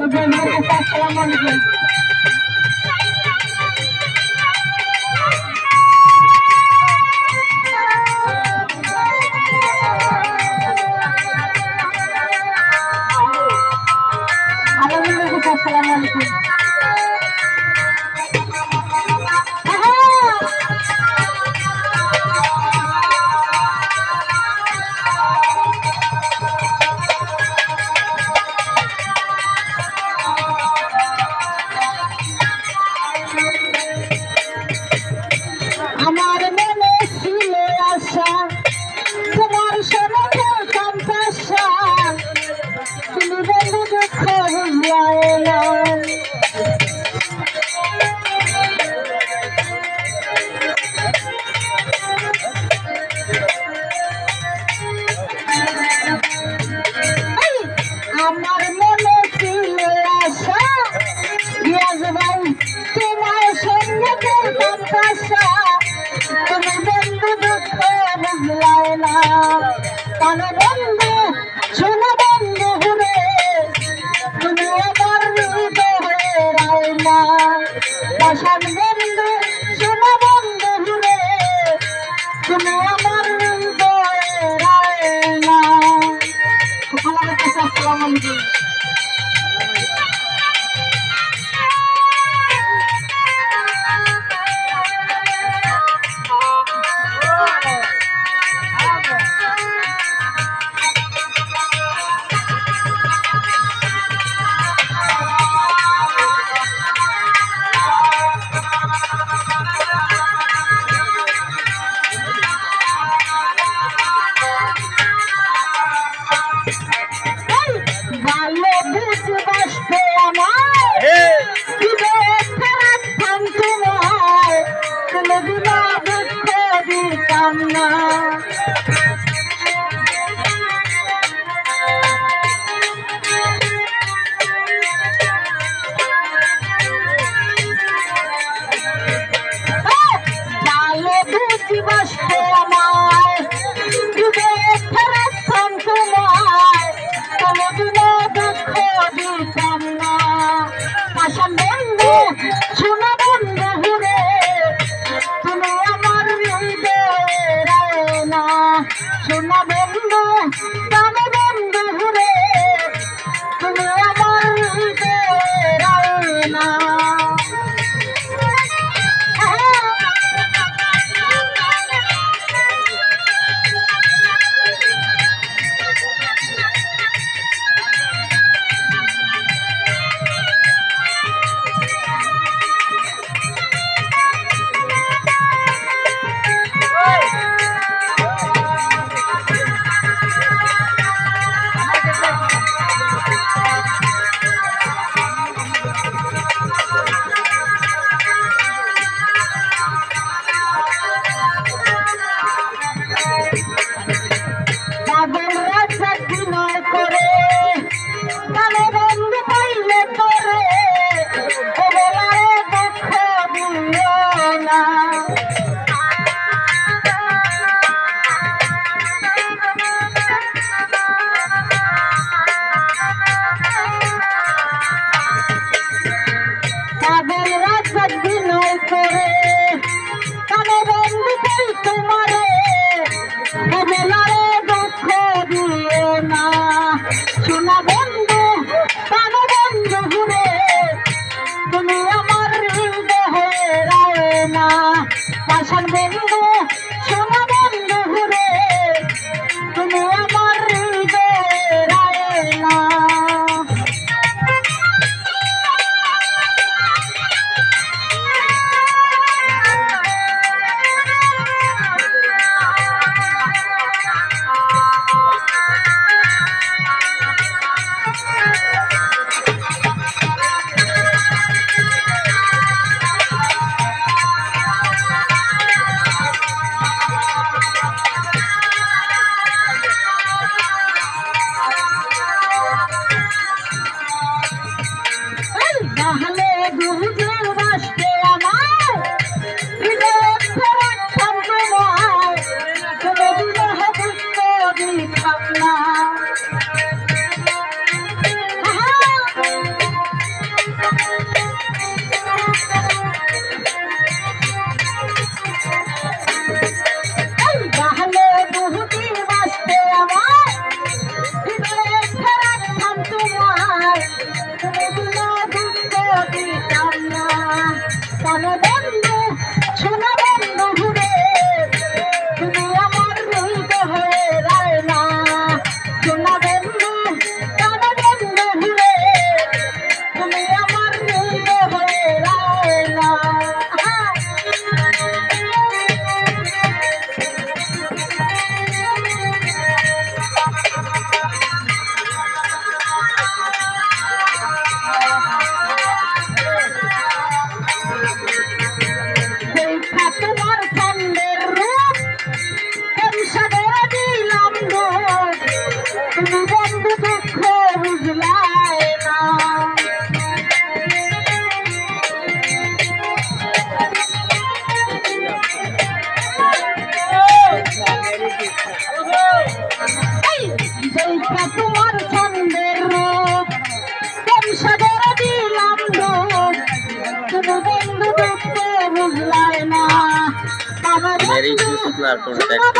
আসসালামু আলাইকুম আমার মনে ছিল আশা তোমার সরলে কান্তাসা তুমি বন্ধু দুঃখ বুঝলায় না Gracias, Javi. Thank you. Okay. আমার মেরি ক্রিসমাস তোমরা দেখতে